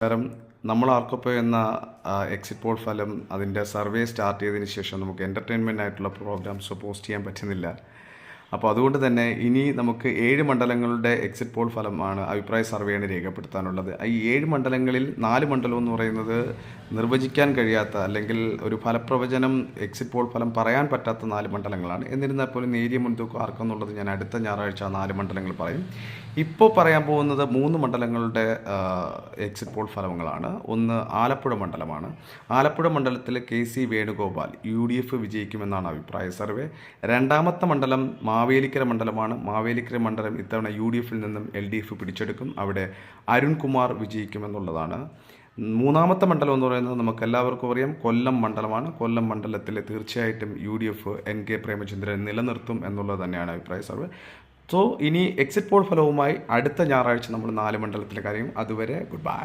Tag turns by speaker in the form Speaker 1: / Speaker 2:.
Speaker 1: കാരണം നമ്മൾ ആർക്കൊപ്പം എന്ന എക്സിറ്റ് പോൾ ഫലം അതിന്റെ സർവേ സ്റ്റാർട്ട് ചെയ്തതിന് ശേഷം നമുക്ക് എന്റർടൈൻമെന്റ് ആയിട്ടുള്ള പ്രോഗ്രാംസ് പോസ്റ്റ് ചെയ്യാൻ പറ്റുന്നില്ല. അപ്പോൾ അതുകൊണ്ട് തന്നെ ഇനി നമുക്ക് ഏഴ് മണ്ഡലങ്ങളുടെ എക്സിറ്റ് പോൾ ഫലമാണ് അഭിപ്രായ സർവേയാണ് രേഖപ്പെടുത്താനുള്ളത്. ഈ ഏഴ് മണ്ഡലങ്ങളിൽ നാല് മണ്ഡലം എന്ന് പറയുന്നത് നിർവചിക്കാൻ കഴിയാത്ത അല്ലെങ്കിൽ ഒരു ഫലപ്രവചനം എക്സിറ്റ് പോൾ ഫലം പറയാൻ പറ്റാത്ത നാല് മണ്ഡലങ്ങളാണ്. എന്നിരുന്നാൽ പോലും നേരിയ മുൻതൂക്കം ആർക്കെന്നുള്ളത് ഞാൻ അടുത്ത ഞായറാഴ്ച നാല് മണ്ഡലങ്ങൾ പറയും. ഇപ്പോൾ പറയാൻ പോകുന്നത് മൂന്ന് മണ്ഡലങ്ങളുടെ എക്സിറ്റ് പോൾ ഫലങ്ങളാണ്. ഒന്ന് ആലപ്പുഴ മണ്ഡലമാണ്. ആലപ്പുഴ മണ്ഡലത്തിൽ K C Venugopal U D F വിജയിക്കുമെന്നാണ് അഭിപ്രായ സർവേ. രണ്ടാമത്തെ മണ്ഡലം മാവേലിക്കര മണ്ഡലമാണ്. മാവേലിക്കര മണ്ഡലം ഇത്തവണ യു ഡി എഫിൽ നിന്നും എൽ ഡി എഫ് പിടിച്ചെടുക്കും. അവിടെ അരുൺകുമാർ വിജയിക്കുമെന്നുള്ളതാണ്. മൂന്നാമത്തെ മണ്ഡലം എന്ന് പറയുന്നത് നമുക്ക് എല്ലാവർക്കും അറിയാം. കൊല്ലം മണ്ഡലമാണ്. കൊല്ലം മണ്ഡലത്തിൽ തീർച്ചയായിട്ടും U D F N K Premachandran നിലനിർത്തും എന്നുള്ളത് തന്നെയാണ് അഭിപ്രായ സർവേ. സോ ഇനി എക്സിറ്റ് പോൾ ഫലവുമായി അടുത്ത ഞായറാഴ്ച നമ്മൾ നാല് മണ്ഡലത്തിലെ കാര്യം. അതുവരെ ഗുഡ് ബൈ